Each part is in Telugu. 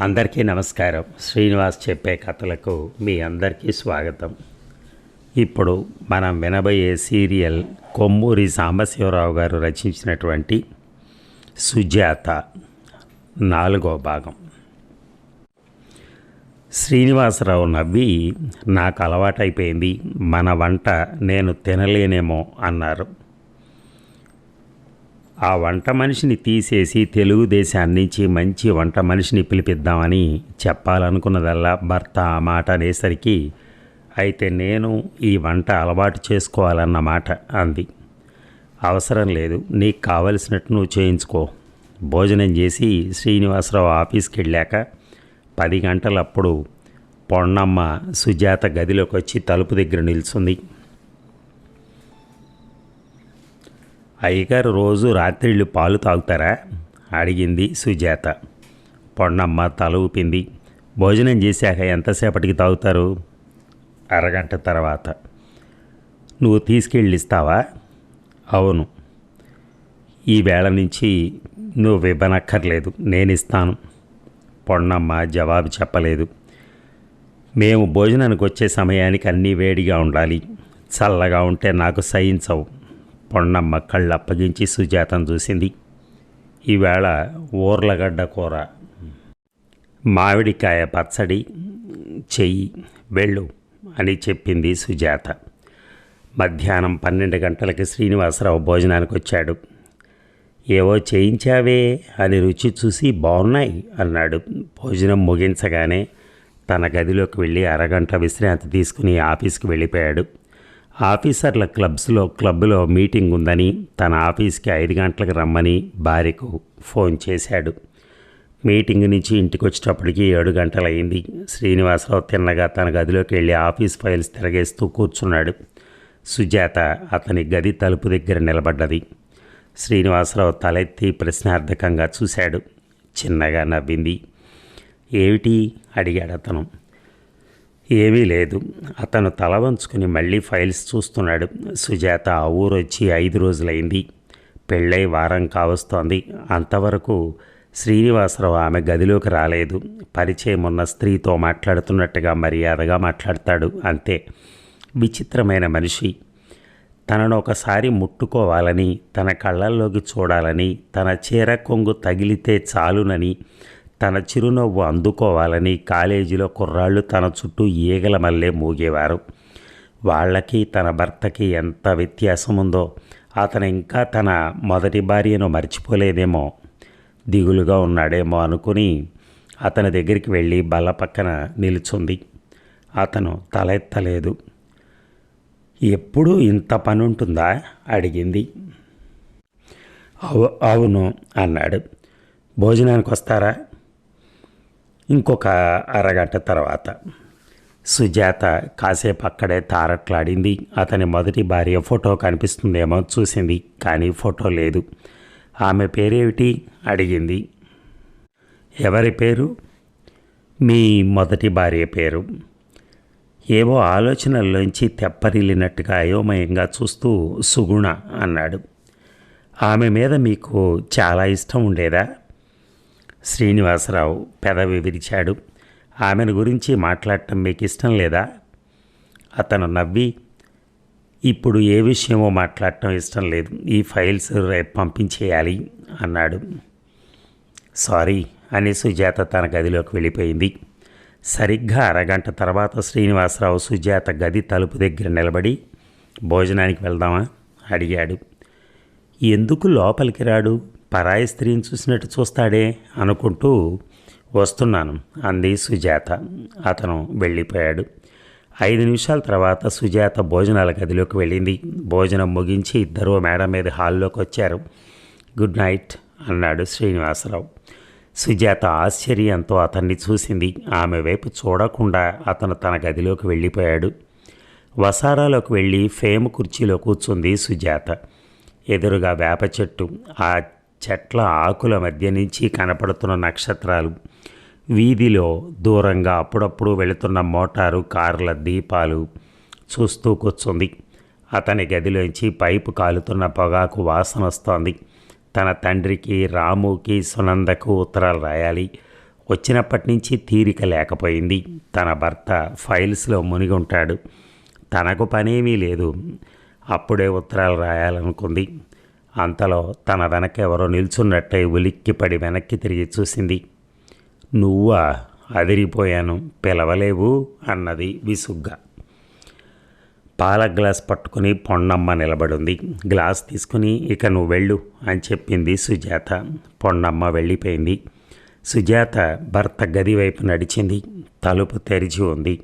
అందరికీ నమస్కారం. శ్రీనివాస్ చెప్పే కథలకు మీ అందరికీ స్వాగతం. ఇప్పుడు మనం వినబోయే సీరియల్ కొమ్మూరి సాంబశివరావు గారు రచించినటువంటి సుజాత నాలుగో భాగం. శ్రీనివాసరావు నవ్వి నాకు అలవాటైపోయింది. మన వంట నేను తినలేనేమో అన్నారు. ఆ వంట మనిషిని తీసేసి తెలుగుదేశాన్ని నుంచి మంచి వంట మనిషిని పిలిపిద్దామని చెప్పాలనుకున్నదల్లా భర్త ఆ మాట అనేసరికి అయితే నేను ఈ వంట అలవాటు చేసుకోవాలన్న మాట అంది. అవసరం లేదు నీకు కావలసినట్టు నువ్వు చేయించుకో. భోజనం చేసి శ్రీనివాసరావు ఆఫీస్కి వెళ్ళాక పది గంటలప్పుడు పొన్నమ్మ సుజాత గదిలోకి వచ్చి తలుపు దగ్గర నిల్చుంది. అయ్యగారు రోజు రాత్రిళ్ళు పాలు తాగుతారా? అడిగింది సుజాత. పొన్నమ్మ తల ఊపింది. భోజనం చేశాక ఎంతసేపటికి తాగుతారు? అరగంట తర్వాత. నువ్వు తీసుకెళ్ళి ఇస్తావా అవును. ఈ వేళ నుంచి నువ్వు ఇవ్వనక్కర్లేదు నేను ఇస్తాను పొన్నమ్మ జవాబు చెప్పలేదు. మేము భోజనానికి వచ్చే సమయానికి అన్నీ వేడిగా ఉండాలి. చల్లగా ఉంటే నాకు సహించవు. పొన్నమ్మ కళ్ళు అప్పగించి సుజాతను చూసింది. ఈవేళ ఊర్లగడ్డ కూర. మామిడికాయ పచ్చడి. చెయ్యి వెళ్ళు అని చెప్పింది సుజాత. మధ్యాహ్నం పన్నెండు గంటలకి శ్రీనివాసరావు భోజనానికి వచ్చాడు ఏవో చేయించావే అని రుచి చూసి బాగున్నాయి అన్నాడు. భోజనం ముగించగానే తన గదిలోకి వెళ్ళి అరగంట విశ్రాంతి తీసుకుని ఆఫీస్కి వెళ్ళిపోయాడు. ఆఫీసర్ల క్లబ్స్లో క్లబ్లో మీటింగ్ ఉందని తన ఆఫీస్కి ఐదు గంటలకు రమ్మని భార్యకు ఫోన్ చేశాడు. మీటింగ్ నుంచి ఇంటికి వచ్చేటప్పటికి ఏడు గంటలయ్యింది. శ్రీనివాసరావు తిన్నగా తన గదిలోకి వెళ్ళి ఆఫీస్ ఫైల్స్ తిరగేస్తూ కూర్చున్నాడు. సుజాత అతని గది తలుపు దగ్గర నిలబడ్డది. శ్రీనివాసరావు తలెత్తి ప్రశ్నార్థకంగా చూశాడు. చిన్నగా నవ్వింది. ఏమిటి? అడిగాడు అతను ఏమీ లేదు. అతను తల వంచుకుని మళ్ళీ ఫైల్స్ చూస్తున్నాడు. సుజాత ఆ ఊరు వచ్చి ఐదు రోజులైంది. పెళ్ళై వారం కావస్తోంది. అంతవరకు శ్రీనివాసరావు ఆమె గదిలోకి రాలేదు. పరిచయం ఉన్న స్త్రీతో మాట్లాడుతున్నట్టుగా మర్యాదగా మాట్లాడతాడు. అంతే. విచిత్రమైన మనిషి. తనను ఒకసారి ముట్టుకోవాలని తన కళ్ళల్లోకి చూడాలని తన చీర కొంగు తగిలితే చాలునని తన చిరునవ్వు అందుకోవాలని కాలేజీలో కుర్రాళ్ళు తన చుట్టూ ఈగల మల్లే మూగేవారు. వాళ్ళకి తన భర్తకి ఎంత వ్యత్యాసం ఉందో అతను ఇంకా తన మొదటి భార్యను మర్చిపోలేదేమో. దిగులుగా ఉన్నాడేమో అనుకుని అతని దగ్గరికి వెళ్ళి బల్ల పక్కన నిలుచుంది. అతను తలెత్తలేదు. ఎప్పుడు ఇంత పని ఉంటుందా అడిగింది. అవు అవును అన్నాడు. భోజనానికి వస్తారా ఇంకొక అరగంట తర్వాత సుజాత కాసేపు అక్కడే తారట్లాడింది. అతని మొదటి భార్య ఫోటో కనిపిస్తుందేమో చూసింది కానీ ఫోటో లేదు. ఆమె పేరేమిటి? అడిగింది. ఎవరి పేరు? మీ మొదటి భార్య పేరు. ఏవో ఆలోచనల్లోంచి తెప్పరిల్లినట్టుగా అయోమయంగా చూస్తూ సుగుణ అన్నాడు. ఆమె మీద మీకు చాలా ఇష్టం ఉండేదా? శ్రీనివాసరావు పెదవి విరిచాడు. ఆమెను గురించి మాట్లాడటం మీకు ఇష్టం లేదా? అతను నవ్వి ఇప్పుడు ఏ విషయమో మాట్లాడటం ఇష్టం లేదు. ఈ ఫైల్స్ రేపు పంపించేయాలి అన్నాడు. సారీ అని సుజాత తన గదిలోకి వెళ్ళిపోయింది. సరిగ్గా అరగంట తర్వాత శ్రీనివాసరావు సుజాత గది తలుపు దగ్గర నిలబడి భోజనానికి వెళ్దామా? అడిగాడు. ఎందుకు లోపలికి రాడు? పరాయి స్త్రీని చూసినట్టు చూస్తాడే అనుకుంటూ వస్తున్నాను అంది సుజాత. అతను వెళ్ళిపోయాడు. ఐదు నిమిషాల తర్వాత సుజాత భోజనాల గదిలోకి వెళ్ళింది. భోజనం ముగించి ఇద్దరు మేడం మీద హాల్లోకి వచ్చారు. గుడ్ నైట్ అన్నాడు శ్రీనివాసరావు. సుజాత ఆశ్చర్యంతో అతన్ని చూసింది. ఆమె వైపు చూడకుండా అతను తన గదిలోకి వెళ్ళిపోయాడు. వసారాలోకి వెళ్ళి ఫేమ్ కుర్చీలో కూర్చుంది సుజాత. ఎదురుగా వేప చెట్టు ఆ చెట్ల ఆకుల మధ్య నుంచి కనపడుతున్న నక్షత్రాలు. వీధిలో దూరంగా అప్పుడప్పుడు వెళుతున్న మోటారు కార్ల దీపాలు చూస్తూ కూర్చుంది. అతని గదిలోంచి పైపు కాలుతున్న పొగాకు వాసన వస్తోంది. తన తండ్రికి రాముకి సునందకు ఉత్తరాలు రాయాలి. వచ్చినప్పటి నుంచి తీరిక లేకపోయింది. తన భర్త ఫైల్స్లో మునిగి ఉంటాడు తనకు పనేమీ లేదు. అప్పుడే ఉత్తరాలు రాయాలనుకుంది. అంతలో తన వెనక ఎవరో నిల్చున్నట్టయి ఉలిక్కిపడి వెనక్కి తిరిగి చూసింది. నువ్వా? అదిరిపోయాను. పిలవలేవు అన్నది విసుగ్గా. పాల గ్లాస్ పట్టుకుని పొన్నమ్మ నిలబడింది. గ్లాస్ తీసుకుని ఇక నువ్వు వెళ్ళు అని చెప్పింది సుజాత. పొన్నమ్మ వెళ్ళిపోయింది. సుజాత భర్త గది వైపు నడిచింది. తలుపు తెరిచి ఉంది.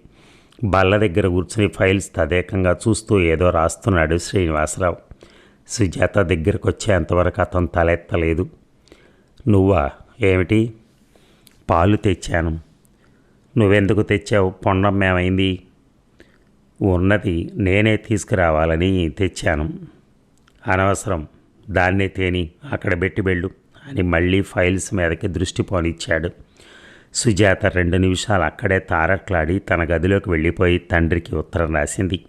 బల్ల దగ్గర కూర్చుని ఫైల్స్ తదేకంగా చూస్తూ ఏదో రాస్తున్నాడు శ్రీనివాసరావు. సుజాత దగ్గరకు వచ్చేంతవరకు అతను తలెత్తలేదు. నువ్వా? ఏమిటి? పాలు తెచ్చాను. నువ్వెందుకు తెచ్చావు? పొండం ఏమైంది? ఉన్నది నేనే తీసుకురావాలని తెచ్చాను. అనవసరం. దాన్నే తేని. అక్కడ పెట్టి వెళ్ళు. అని మళ్ళీ ఫైల్స్ మీదకి దృష్టి పోనిచ్చాడు. సుజాత రెండు నిమిషాలు అక్కడే తారట్లాడి తన గదిలోకి వెళ్ళిపోయి తండ్రికి ఉత్తరం రాసింది.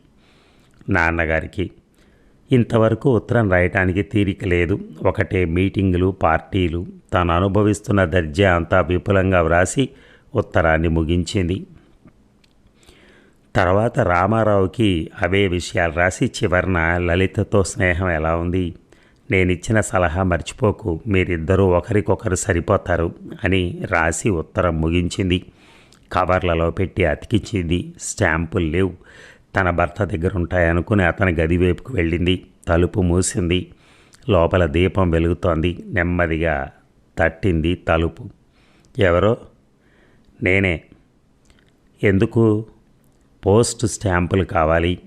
నాన్నగారికి ఇంతవరకు ఉత్తరం రాయటానికి తీరిక లేదు. ఒకటే మీటింగులు పార్టీలు. తాను అనుభవిస్తున్న దర్జా అంతా విపులంగా వ్రాసి ఉత్తరాన్ని ముగించింది. తర్వాత రామారావుకి అవే విషయాలు రాసి చివరన లలితతో స్నేహం ఎలా ఉంది? నేనిచ్చిన సలహా మర్చిపోకు. మీరిద్దరూ ఒకరికొకరు సరిపోతారు అని రాసి ఉత్తరం ముగించింది. కవర్లలో పెట్టి అతికించింది. స్టాంపులు లేవు. తన భర్త దగ్గర ఉంటాయనుకుని అతని గది వైపుకు వెళ్ళింది. తలుపు మూసింది. లోపల దీపం వెలుగుతోంది. నెమ్మదిగా తట్టింది తలుపు. ఎవరో? నేనే. ఎందుకు? పోస్ట్ స్టాంపులు కావాలి.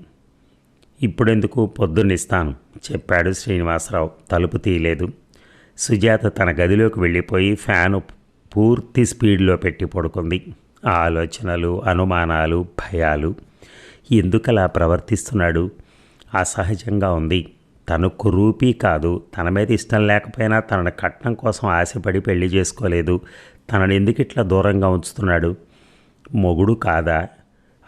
ఇప్పుడెందుకు? పొద్దున్నిస్తాను చెప్పాడు శ్రీనివాసరావు. తలుపు తీయలేదు. సుజాత తన గదిలోకి వెళ్ళిపోయి ఫ్యాను పూర్తి స్పీడ్లో పెట్టి పడుకుంది. ఆలోచనలు అనుమానాలు భయాలు ఎందుకలా ప్రవర్తిస్తున్నాడు? అసహజంగా ఉంది. తను కురూపీ కాదు. తన మీద ఇష్టం లేకపోయినా తనను కట్నం కోసం ఆశపడి పెళ్ళి చేసుకోలేదు. తనని ఎందుకు ఇట్లా దూరంగా ఉంచుతున్నాడు? మొగుడు కాదా?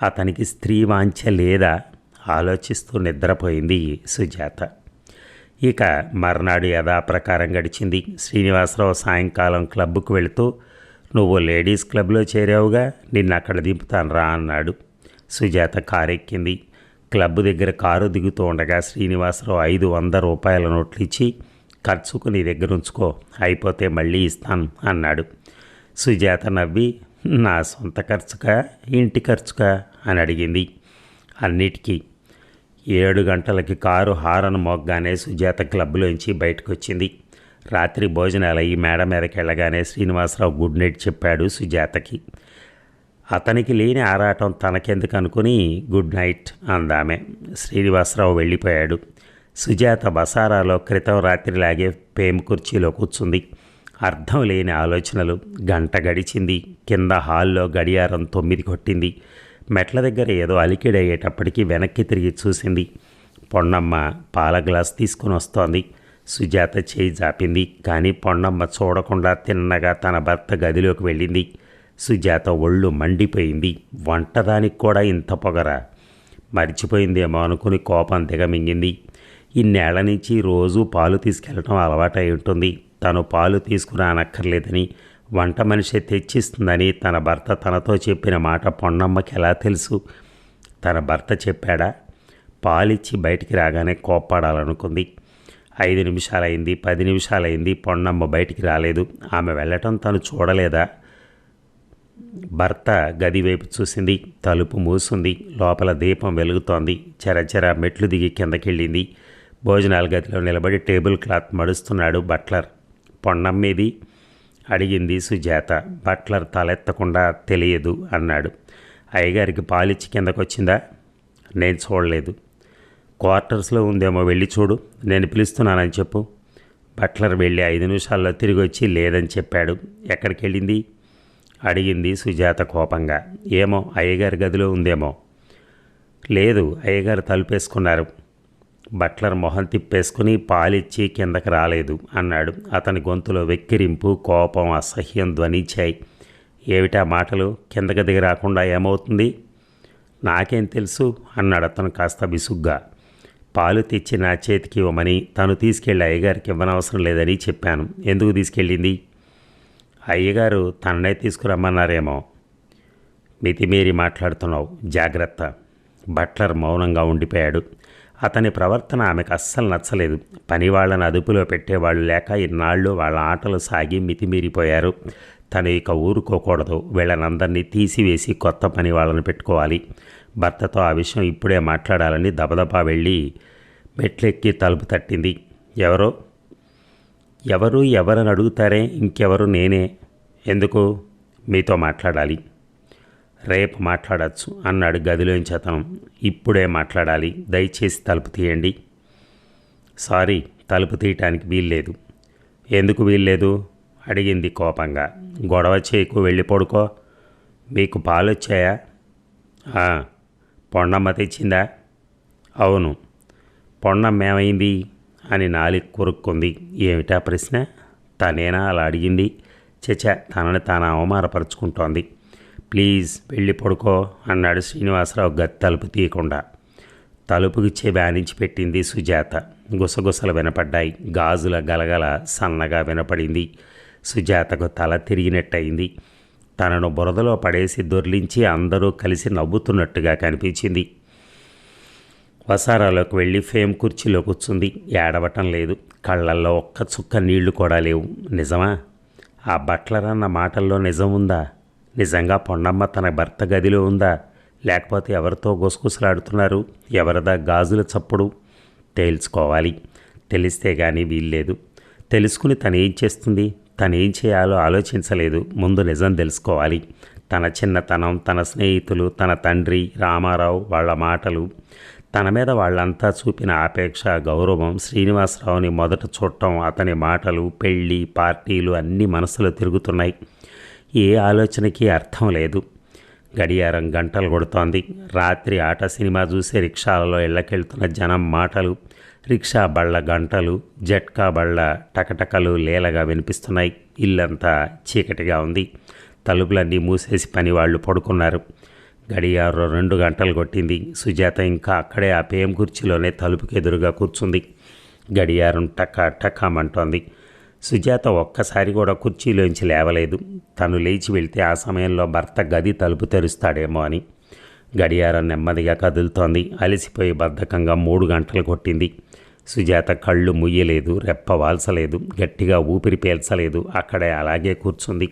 అతనికి స్త్రీ వాంఛ లేదా? ఆలోచిస్తూ నిద్రపోయింది సుజాత. ఇక మర్నాడు యథాప్రకారం గడిచింది. శ్రీనివాసరావు సాయంకాలం క్లబ్కు వెళుతూ నువ్వు లేడీస్ క్లబ్లో చేరావుగా? నిన్ను అక్కడ దింపుతాను రా అన్నాడు. సుజాత కారెక్కింది క్లబ్ దగ్గర కారు దిగుతూ ఉండగా శ్రీనివాసరావు ఐదు వంద రూపాయల నోట్లు ఇచ్చి ఖర్చుకు నీ దగ్గర ఉంచుకో అయిపోతే మళ్ళీ ఇస్తాను అన్నాడు. సుజాత నవ్వి నా సొంత ఖర్చుకా? ఇంటి ఖర్చుకా? అని అడిగింది. అన్నిటికీ. ఏడు గంటలకి కారు హారన్ మోగ్గానే సుజాత క్లబ్లోంచి బయటకు వచ్చింది రాత్రి భోజనాలు అయ్యి మేడ మీదకి వెళ్ళగానే శ్రీనివాసరావు గుడ్ నైట్ చెప్పాడు సుజాతకి. అతనికి లేని ఆరాటం తనకెందుకు అనుకుని గుడ్ నైట్ అందామె. శ్రీనివాసరావు వెళ్ళిపోయాడు. సుజాత బసారాలో క్రితం రాత్రిలాగే పేము కుర్చీలో కూర్చుంది. అర్థం లేని ఆలోచనలు గంట గడిచింది. కింద హాల్లో గడియారం తొమ్మిది కొట్టింది. మెట్ల దగ్గర ఏదో అలికిడయ్యేటప్పటికీ వెనక్కి తిరిగి చూసింది. పొన్నమ్మ పాల గ్లాస్ తీసుకుని వస్తోంది. సుజాత చేయి జాపింది. కానీ పొన్నమ్మ చూడకుండా తిన్నగా తన భర్త గదిలోకి వెళ్ళింది. సుజాత ఒళ్ళు మండిపోయింది. వంటదానికి కూడా ఇంత పొగరా. మర్చిపోయిందేమో అనుకుని కోపం దిగమింగింది. ఇన్నేళ్ళ నుంచి రోజు పాలు తీసుకెళ్ళటం అలవాటై ఉంటుంది. తను పాలు తీసుకురానక్కర్లేదని వంట మనిషి తెచ్చిస్తుందని తన భర్త తనతో చెప్పిన మాట పొన్నమ్మకి ఎలా తెలుసు? తన భర్త చెప్పాడా? పాలిచ్చి బయటికి రాగానే కోప్పాడాలనుకుంది. ఐదు నిమిషాలైంది పది నిమిషాలైంది పొన్నమ్మ బయటికి రాలేదు. ఆమె వెళ్ళటం తను చూడలేదా? భర్త గదివైపు చూసింది తలుపు మూసింది లోపల దీపం వెలుగుతోంది చెరచెర మెట్లు దిగి కిందకెళ్ళింది. భోజనాల గదిలో నిలబడి టేబుల్ క్లాత్ మడుస్తున్నాడు బట్లర్. పొన్నమ్మేది అడిగింది సుజాత. బట్లర్ తలెత్తకుండా తెలియదు అన్నాడు. అయ్యగారికి పాలిచ్చి కిందకొచ్చిందా? నేను చూడలేదు. క్వార్టర్స్లో ఉందేమో వెళ్ళి చూడు నేను పిలుస్తున్నానని చెప్పు. బట్లర్ వెళ్ళి ఐదు నిమిషాల్లో తిరిగి వచ్చి లేదని చెప్పాడు. ఎక్కడికి వెళ్ళింది అడిగింది సుజాత కోపంగా. ఏమో అయ్యగారి గదిలో ఉందేమో. లేదు అయ్యగారు తలుపేసుకున్నారు. బట్లర్ మొహం తిప్పేసుకుని పాలిచ్చి కిందకి రాలేదు అన్నాడు. అతని గొంతులో వెక్కిరింపు కోపం అసహ్యం ధ్వనించాయి. ఏమిటా మాటలు? కిందకి దిగి రాకుండా ఏమవుతుంది? నాకేం తెలుసు అన్నాడు అతను కాస్త విసుగ్గా. పాలు తెచ్చి నా చేతికి ఇవ్వమని తను తీసుకెళ్ళి అయ్యగారికి ఇవ్వనవసరం లేదని చెప్పాను. ఎందుకు తీసుకెళ్ళింది? అయ్యగారు తననే తీసుకురమ్మన్నారేమో. మితిమీరి మాట్లాడుతున్నావు జాగ్రత్త. బట్లర్ మౌనంగా ఉండిపోయాడు. అతని ప్రవర్తన ఆమెకు అస్సలు నచ్చలేదు. పని వాళ్ళని అదుపులో పెట్టేవాళ్ళు లేక ఇన్నాళ్ళు వాళ్ళ ఆటలు సాగి మితిమీరిపోయారు. తను ఇక ఊరుకోకూడదు. వీళ్ళనందరినీ తీసివేసి కొత్త పని వాళ్ళని పెట్టుకోవాలి. భర్తతో ఆ విషయం ఇప్పుడే మాట్లాడాలని దబదబా వెళ్ళి మెట్లెక్కి తలుపు తట్టింది. ఎవరో? ఎవరు ఎవరని అడుగుతారే ఇంకెవరు నేనే. ఎందుకు? మీతో మాట్లాడాలి. రేపు మాట్లాడచ్చు అన్నాడు గదిలోంచి అతను ఇప్పుడే మాట్లాడాలి. దయచేసి తలుపు తీయండి. సారీ తలుపు తీయటానికి వీల్లేదు. ఎందుకు వీల్లేదు? అడిగింది కోపంగా. గొడవ చేయకు వెళ్ళి పడుకో మీకు పాలు వచ్చాయా పొండమ్మ పొన్నమ్మ తెచ్చిందా? అవును. పొండమ్మ ఏమైంది? అని నాలి కొరుక్కుంది. ఏమిటా ప్రశ్న? తనేనా అలా అడిగింది. చచ తనని తాను అవమానపరుచుకుంటోంది. ప్లీజ్ వెళ్ళి పడుకో అన్నాడు శ్రీనివాసరావు గది తలుపు తీయకుండా. తలుపుకిచ్చే బ్యానించి పెట్టింది సుజాత. గుసగుసలు వినపడ్డాయి. గాజుల గలగల సన్నగా వినపడింది. సుజాతకు తల తిరిగినట్టయింది. తనను బురదలో పడేసి దొర్లించి అందరూ కలిసి నవ్వుతున్నట్టుగా కనిపించింది. వసారాలోకి వెళ్ళి ఫేమ్ కుర్చీలో కూర్చుంది. ఏడవటం లేదు. కళ్ళల్లో ఒక్క చుక్క నీళ్ళు కూడా లేవు. నిజమా? ఆ బట్లరన్న మాటల్లో నిజం ఉందా? నిజంగా పొన్నమ్మ తన భర్త గదిలో ఉందా? లేకపోతే ఎవరితో గుసగుసలాడుతున్నారు? ఎవరిదా గాజుల చప్పుడు? తేల్చుకోవాలి. తెలిస్తే కానీ వీల్లేదు. తెలుసుకుని తను ఏం చేస్తుంది? తను ఏం చేయాలో ఆలోచించలేదు. ముందు నిజం తెలుసుకోవాలి. తన చిన్నతనం తన స్నేహితులు తన తండ్రి రామారావు వాళ్ళ మాటలు తన మీద వాళ్ళంతా చూపిన ఆపేక్ష గౌరవం శ్రీనివాసరావుని మొదట చూడటం అతని మాటలు పెళ్ళి పార్టీలు అన్నీ మనసులో తిరుగుతున్నాయి. ఏ ఆలోచనకి అర్థం లేదు. గడియారం గంటలు కొడుతోంది. రాత్రి ఆట సినిమా చూసే రిక్షాలలో ఇళ్ళకెళ్తున్న జనం మాటలు రిక్షా బళ్ళ గంటలు జట్కా బళ్ళ టకటకలు లేలగా వినిపిస్తున్నాయి. ఇల్లంతా చీకటిగా ఉంది. తలుపులన్నీ మూసేసి పని వాళ్ళు పడుకున్నారు. గడియారం రెండు గంటలు కొట్టింది. సుజాత ఇంకా అక్కడే ఆ పేం కుర్చీలోనే తలుపుకి ఎదురుగా కూర్చుంది. గడియారం టక్క టక్కామంటోంది సుజాత ఒక్కసారి కూడా కుర్చీలోంచి లేవలేదు. తను లేచి వెళ్తే ఆ సమయంలో భర్త గది తలుపు తెరుస్తాడేమో అని. గడియారం నెమ్మదిగా కదులుతోంది. అలసిపోయి బద్ధకంగా మూడు గంటలు కొట్టింది. సుజాత కళ్ళు ముయ్యలేదు రెప్ప వాల్చలేదు గట్టిగా ఊపిరి పీల్చలేదు. అక్కడే అలాగే కూర్చుంది.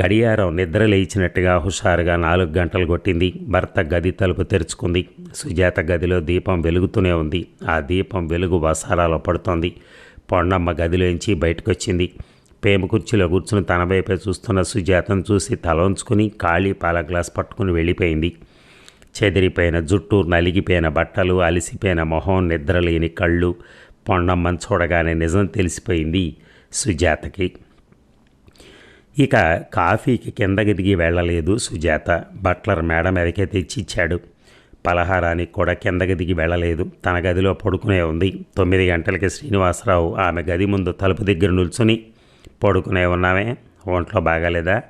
గడియారం నిద్ర లేచినట్టుగా హుషారుగా నాలుగు గంటలు కొట్టింది. భర్త గది తలుపు తెరుచుకుంది. సుజాత గదిలో దీపం వెలుగుతూనే ఉంది. ఆ దీపం వెలుగు వసారాలో పడుతోంది. పొన్నమ్మ గదిలోంచి బయటకొచ్చింది. పేమ కుర్చీలో కూర్చుని తన వైపే చూస్తున్న సుజాతను చూసి తలోంచుకుని ఖాళీ పాల గ్లాస్ పట్టుకుని వెళ్ళిపోయింది. చెదిరిపోయిన జుట్టు నలిగిపోయిన బట్టలు అలిసిపోయిన మొహం నిద్రలేని కళ్ళు పొన్నమ్మని చూడగానే నిజం తెలిసిపోయింది సుజాతకి. ఇక కాఫీకి కిందకి దిగి వెళ్ళలేదు సుజాత. బట్లర్ మేడ మీదకే తెచ్చి ఇచ్చాడు పలహారానికి కూడా కిందకి దిగి వెళ్ళలేదు. తన గదిలో పడుకునే ఉంది. తొమ్మిది గంటలకి శ్రీనివాసరావు ఆమె గది ముందు తలుపు దగ్గర నిల్చుని పడుకునే ఉన్నామే? ఒంట్లో బాగాలేదా?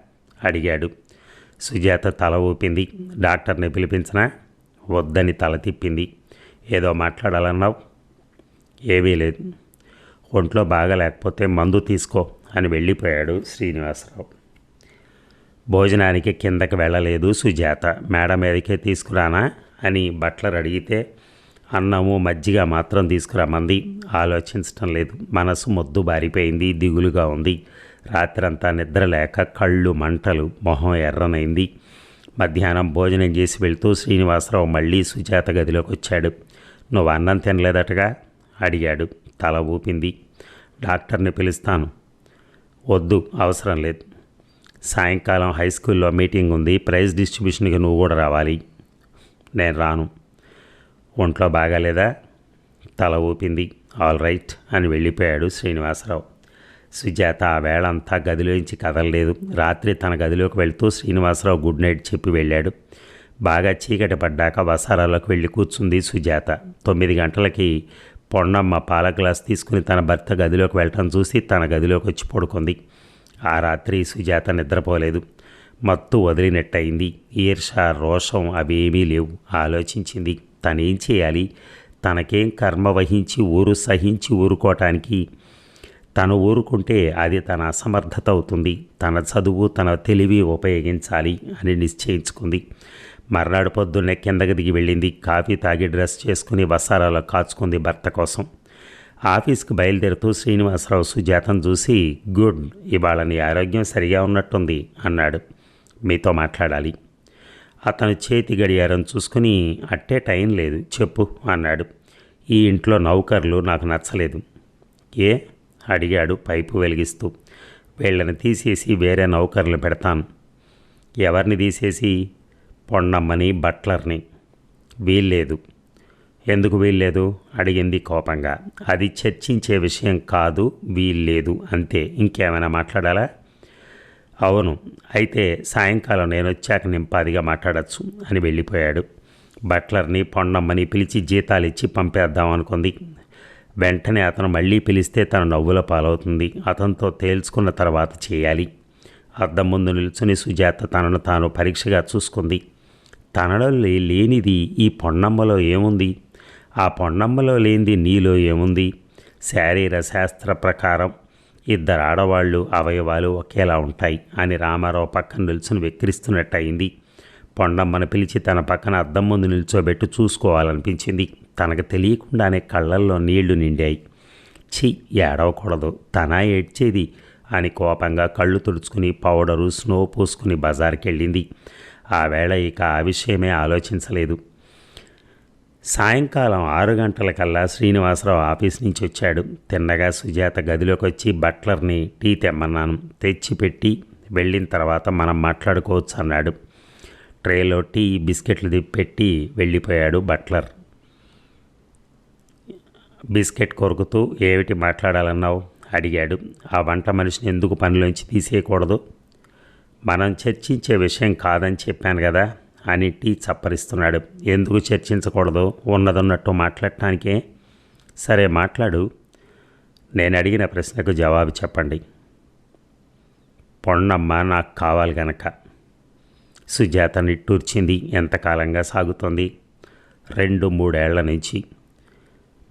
అడిగాడు. సుజాత తల ఊపింది. డాక్టర్ని పిలిపించినా? వద్దని తల తిప్పింది. ఏదో మాట్లాడాలన్నావు? ఏమీ లేదు. ఒంట్లో బాగా లేకపోతే మందు తీసుకో. అని వెళ్ళిపోయాడు శ్రీనివాసరావు. భోజనానికి కిందకి వెళ్ళలేదు సుజాత. మేడ మీదకే తీసుకురానా అని బట్లర్ అడిగితే అన్నము మజ్జిగ మాత్రం తీసుకురామంది ఆలోచించటం లేదు. మనసు మొద్దు బారిపోయింది దిగులుగా ఉంది. రాత్రంతా నిద్ర లేక కళ్ళు మంటలు మొహం ఎర్రనైంది. మధ్యాహ్నం భోజనం చేసి వెళ్తూ శ్రీనివాసరావు మళ్ళీ సుజాత గదిలోకి వచ్చాడు. నువ్వు అన్నం తినలేదటగా? అడిగాడు. తల ఊపింది. డాక్టర్ని పిలుస్తాను. వద్దు అవసరం లేదు. సాయంకాలం హై స్కూల్లో మీటింగ్ ఉంది ప్రైజ్ డిస్ట్రిబ్యూషన్కి నువ్వు కూడా రావాలి. నేను రాను. ఒంట్లో బాగాలేదా? తల ఊపింది. ఆల్ రైట్ అని వెళ్ళిపోయాడు శ్రీనివాసరావు. సుజాత ఆ వేళంతా గదిలోంచి కదలలేదు. రాత్రి తన గదిలోకి వెళ్తూ శ్రీనివాసరావు గుడ్ నైట్ చెప్పి వెళ్ళాడు. బాగా చీకటి పడ్డాక వసారాలోకి వెళ్ళి కూర్చుంది సుజాత. తొమ్మిది గంటలకి పొన్నమ్మ పాల గ్లాస్ తీసుకుని తన భర్త గదిలోకి వెళ్ళటం చూసి తన గదిలోకి వచ్చి పడుకుంది. ఆ రాత్రి సుజాత నిద్రపోలేదు. మత్తు వదిలినట్టయింది. ఈర్ష రోషం అవేమీ లేవు. ఆలోచించింది. తనేం చేయాలి? తనకేం కర్మ వహించి ఊరు సహించి ఊరుకోవటానికి తను ఊరుకుంటే అది తన అసమర్థత అవుతుంది. తన చదువు తన తెలివి ఉపయోగించాలి అని నిశ్చయించుకుంది. మర్నాడు పొద్దున్నే కిందకి దిగి వెళ్ళింది. కాఫీ తాగి డ్రెస్ చేసుకుని వసారాలో కాచుకుంది భర్త కోసం. ఆఫీస్కి బయలుదేరుతూ శ్రీనివాసరావు సుజాతను చూసి గుడ్ ఇవాళ నీ ఆరోగ్యం సరిగా ఉన్నట్టుంది అన్నాడు. మీతో మాట్లాడాలి. అతను చేతి గడియారం చూసుకుని అట్టే టైం లేదు చెప్పు అన్నాడు. ఈ ఇంట్లో నౌకర్లు నాకు నచ్చలేదు. ఏ? అడిగాడు పైపు వెలిగిస్తూ. వీళ్ళని తీసేసి వేరే నౌకర్లు పెడతాను. ఎవరిని తీసేసి? పొన్నమ్మని బట్లర్ని. వీల్లేదు. ఎందుకు వీల్లేదు? అడిగింది కోపంగా. అది చర్చించే విషయం కాదు వీల్లేదు అంతే. ఇంకేమైనా మాట్లాడాలా? అవును. అయితే సాయంకాలం నేను వచ్చాక నింపాదిగా మాట్లాడచ్చు అని వెళ్ళిపోయాడు. బట్లర్ని పొన్నమ్మని పిలిచి జీతాలు ఇచ్చి పంపేద్దాం అనుకుంది. వెంటనే అతను మళ్ళీ పిలిస్తే తన నవ్వుల పాలవుతుంది. అతనితో తేల్చుకున్న తర్వాత చేయాలి. అద్దం ముందు నిల్చుని సుజాత తనను తాను పరీక్షగా చూసుకుంది. తనలో లే- లేనిది ఈ పొన్నమ్మలో ఏముంది? ఆ పొన్నమ్మలో లేనిది నీలో ఏముంది? శారీర శాస్త్ర ప్రకారం ఇద్దరు ఆడవాళ్ళు అవయవాలు ఒకేలా ఉంటాయి అని రామారావు పక్కన నిల్చుని వెక్కిరిస్తున్నట్టయింది. పొండమ్మను పిలిచి తన పక్కన అద్దం ముందు నిల్చోబెట్టి చూసుకోవాలనిపించింది. తనకు తెలియకుండానే కళ్ళల్లో నీళ్ళు నిండాయి. ఛీ ఏడవకూడదు. తన ఏడ్చేది అని కోపంగా కళ్ళు తుడుచుకుని పౌడరు స్నో పూసుకుని బజార్కెళ్ళింది. ఆవేళ ఆ వేళ ఇక ఆ విషయమే ఆలోచించలేదు. సాయంకాలం ఆరు గంటలకల్లా శ్రీనివాసరావు ఆఫీస్ నుంచి వచ్చాడు. తిన్నగా సుజాత గదిలోకి వచ్చి బట్లర్ని టీ తెమ్మన్నాను. తెచ్చిపెట్టి వెళ్ళిన తర్వాత మనం మాట్లాడుకోవచ్చు అన్నాడు. ట్రేలో టీ బిస్కెట్లు పెట్టి వెళ్ళిపోయాడు బట్లర్. బిస్కెట్ కొరుకుతూ ఏమిటి మాట్లాడాలన్నావు? అడిగాడు. ఆ వంట మనిషిని ఎందుకు పనిలోంచి తీసేయకూడదు? మనం చర్చించే విషయం కాదని చెప్పాను కదా అని టీ చప్పరిస్తున్నాడు. ఎందుకు చర్చించకూడదు? ఉన్నదన్నట్టు మాట్లాడటానికే. సరే మాట్లాడు. నేను అడిగిన ప్రశ్నకు జవాబు చెప్పండి. పొన్నమ్మ నాకు కావాలి గనక. సుజాత నిట్టూర్చింది. ఎంతకాలంగా సాగుతోంది? రెండు మూడేళ్ళ నుంచి.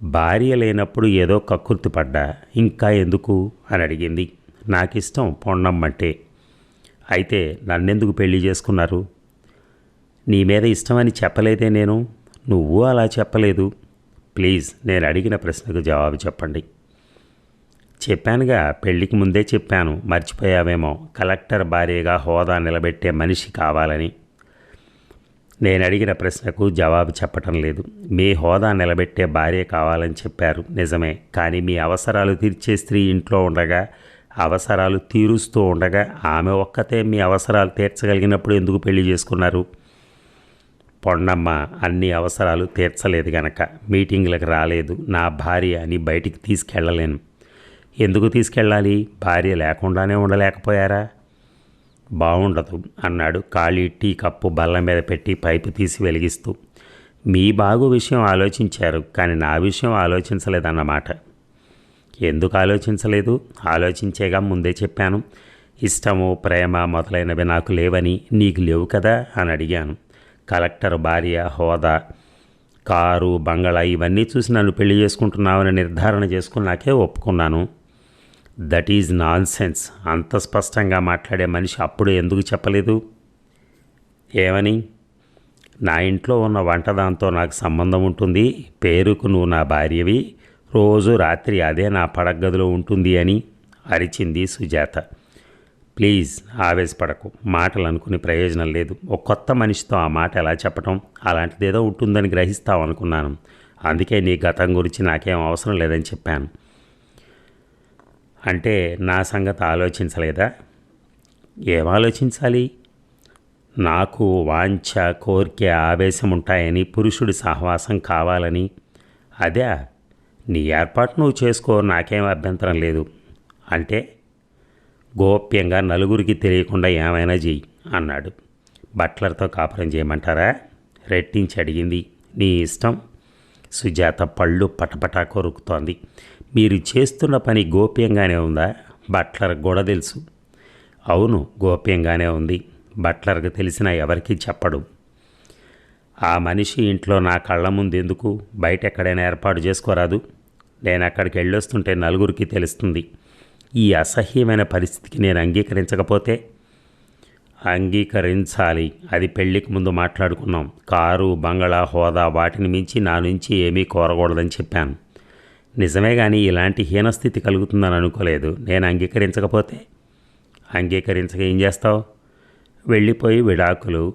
భార్య లేనప్పుడు ఏదో కక్కుర్తి పడ్డా. ఇంకా ఎందుకు? అని అడిగింది. నాకిష్టం పొన్నమ్మంటే. అయితే నన్నెందుకు పెళ్ళి చేసుకున్నారు? నీ మీద ఇష్టమని చెప్పలేదే నేను. నువ్వు అలా చెప్పలేదు. ప్లీజ్ నేను అడిగిన ప్రశ్నకు జవాబు చెప్పండి. చెప్పానుగా పెళ్ళికి ముందే చెప్పాను. మర్చిపోయావేమో. కలెక్టర్ భార్యగా హోదా నిలబెట్టే మనిషి కావాలని. నేను అడిగిన ప్రశ్నకు జవాబు చెప్పటం లేదు. మీ హోదా నిలబెట్టే భార్య కావాలని చెప్పారు. నిజమే. కానీ మీ అవసరాలు తీర్చే స్త్రీ ఇంట్లో ఉండగా అవసరాలు తీరుస్తూ ఉండగా ఆమె ఒక్కతే మీ అవసరాలు తీర్చగలిగినప్పుడు ఎందుకు పెళ్ళి చేసుకున్నారు? పొన్నమ్మ అన్ని అవసరాలు తీర్చలేదు గనక. మీటింగ్లకు రాలేదు. నా భార్య అని బయటికి తీసుకెళ్ళలేను ఎందుకు తీసుకెళ్ళాలి? భార్య లేకుండానే ఉండలేకపోయారా? బాగుండదు అన్నాడు ఖాళీ టీ కప్పు బల్ల మీద పెట్టి పైపు తీసి వెలిగిస్తూ. మీ బాగు విషయం ఆలోచించారు కానీ నా విషయం ఆలోచించలేదన్నమాట. ఎందుకు ఆలోచించలేదు? ఆలోచించేగా ముందే చెప్పాను. ఇష్టము ప్రేమ మొదలైనవి నాకు లేవని నీకు లేవు కదా అని అడిగాను. కలెక్టర్ భార్య హోదా కారు బంగళా ఇవన్నీ చూసి నన్ను పెళ్ళి చేసుకుంటున్నావని నిర్ధారణ చేసుకున్నాకే ఒప్పుకున్నాను. దట్ ఈజ్ నాన్ సెన్స్ అంత స్పష్టంగా మాట్లాడే మనిషి అప్పుడు ఎందుకు చెప్పలేదు? ఏమని? నా ఇంట్లో ఉన్న వంటదాంతో నాకు సంబంధం ఉంటుంది. పేరుకు నువ్వు నా భార్యవి. రోజు రాత్రి అదే నా పడగదిలో ఉంటుంది అని అరిచింది సుజాత. ప్లీజ్ ఆవేశపడకు మాటలు అనుకుని ప్రయోజనం లేదు. ఒక కొత్త మనిషితో ఆ మాట ఎలా చెప్పటం? అలాంటిదేదో ఉంటుందని గ్రహిస్తావు అనుకున్నాను అందుకే నీ గతం గురించి నాకేం అవసరం లేదని చెప్పాను. అంటే నా సంగతి ఆలోచించలేదా? ఏం ఆలోచించాలి? నాకు వాంఛ కోరిక ఆవేశం ఉంటాయని పురుషుడి సహవాసం కావాలని. అదే నీ ఏర్పాటు నువ్వు చేసుకో నాకేం అభ్యంతరం లేదు. అంటే గోప్యంగా నలుగురికి తెలియకుండా ఏమైనా చెయ్యి అన్నాడు. బట్లర్తో కాపురం చేయమంటారా? రెట్టించి అడిగింది. నీ ఇష్టం. సుజాత పళ్ళు పటపటా కొరుకుతోంది. మీరు చేస్తున్న పని గోప్యంగానే ఉందా? బట్లర్ కూడా తెలుసు. అవును గోప్యంగానే ఉంది. బట్లర్కి తెలిసిన ఎవరికీ చెప్పడు. ఆ మనిషి ఇంట్లో నా కళ్ళ ముందు ఎందుకు బయట ఎక్కడైనా ఏర్పాటు చేసుకోరాదు. నేను అక్కడికి వెళ్ళొస్తుంటే నలుగురికి తెలుస్తుంది. ఈ అసహ్యమైన పరిస్థితికి నేను అంగీకరించకపోతే? అంగీకరించాలి. అది పెళ్ళికి ముందు మాట్లాడుకున్నాం. కారు బంగళా హోదా వాటిని మించి నా నుంచి ఏమీ కోరకూడదని చెప్పాను. నిజమే కానీ ఇలాంటి హీనస్థితి కలుగుతుందని అనుకోలేదు. నేను అంగీకరించకపోతే? అంగీకరించక ఏం చేస్తావు? వెళ్ళిపోయి విడాకులు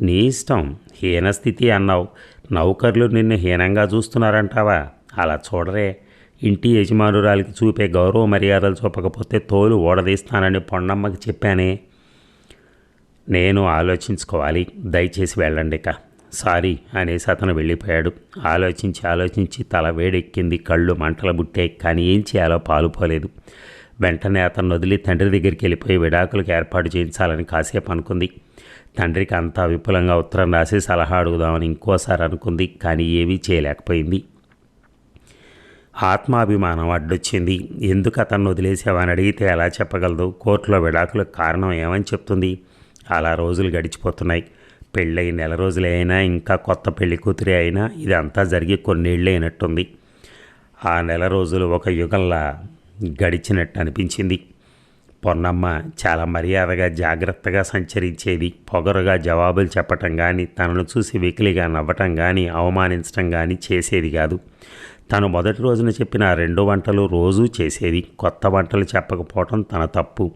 నీ ఇష్టం హీనస్థితి అన్నావు. నౌకర్లు నిన్ను హీనంగా చూస్తున్నారంటావా? అలా చూడరే. ఇంటి యజమానురాలికి చూపే గౌరవ మర్యాదలు చూపకపోతే తోలు ఓడదీస్తానని పొన్నమ్మకి చెప్పానే. నేను ఆలోచించుకోవాలి. దయచేసి వెళ్ళండి ఇక సారీ అనేసి అతను వెళ్ళిపోయాడు. ఆలోచించి ఆలోచించి తల వేడెక్కింది కళ్ళు మంటలు బుట్టాయి కానీ ఏం చేయాలో పాలుపోలేదు. వెంటనే అతను వదిలి తండ్రి దగ్గరికి వెళ్ళిపోయి విడాకులకు ఏర్పాటు చేయించాలని కాసేపు అనుకుంది. తండ్రికి అంతా విపులంగా ఉత్తరం రాసి సలహా అడుగుదామని ఇంకోసారి అనుకుంది కానీ ఏమీ చేయలేకపోయింది. ఆత్మాభిమానం అడ్డొచ్చింది. ఎందుకు అతన్ని వదిలేసావని అడిగితే ఎలా చెప్పగలదు? కోర్టులో విడాకులకు కారణం ఏమని చెప్తుంది? అలా రోజులు గడిచిపోతున్నాయి. పెళ్ళై నెల రోజులే అయినా ఇంకా కొత్త పెళ్ళి కూతురే అయినా ఇదంతా జరిగి కొన్నేళ్ళే అయినట్టుంది ఆ నెల రోజులు ఒక యుగంలా గడిచినట్టు అనిపించింది పొన్నమ్మ చాలా మర్యాదగా జాగ్రత్తగా సంచరించేది. పొగరుగా జవాబులు చెప్పటం కానీ తనను చూసి వెకిలిగా నవ్వటం కానీ అవమానించటం కానీ చేసేది కాదు. తను మొదటి రోజున చెప్పిన రెండు వంటలు రోజూ చేసేది. కొత్త వంటలు చెప్పకపోవటం తన తప్పు.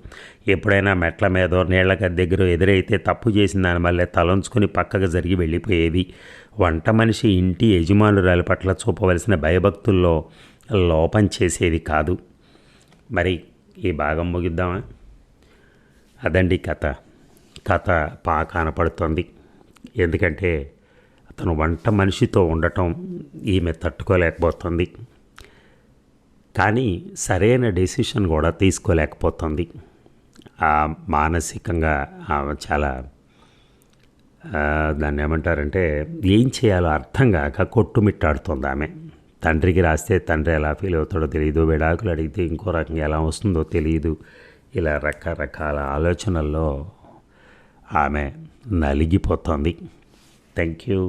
ఎప్పుడైనా మెట్ల మీదో నీళ్ళ దగ్గర ఎదురైతే తప్పు చేసిన దాని వల్లే తలంచుకుని పక్కకు జరిగి వెళ్ళిపోయేది. వంట మనిషి ఇంటి యజమానురాలి పట్ల చూపవలసిన భయభక్తుల్లో లోపం చేసేది కాదు. మరి ఈ భాగం ముగిద్దామా? అదండి కథ. కథ బాగా కనపడుతుంది ఎందుకంటే అతను వంట మనిషితో ఉండటం ఈమె తట్టుకోలేకపోతుంది. కానీ సరైన డెసిషన్ కూడా తీసుకోలేకపోతుంది. మానసికంగా ఆమె చాలా దాన్ని ఏమంటారంటే ఏం చేయాలో అర్థం కాక కొట్టుమిట్టాడుతుంది ఆమె. తండ్రికి రాస్తే తండ్రి ఎలా ఫీల్ అవుతాడో తెలియదు విడాకులు అడిగితే ఇంకో రకంగా ఎలా వస్తుందో తెలియదు ఇలా రకరకాల ఆలోచనల్లో ఆమె నలిగిపోతుంది. Thank you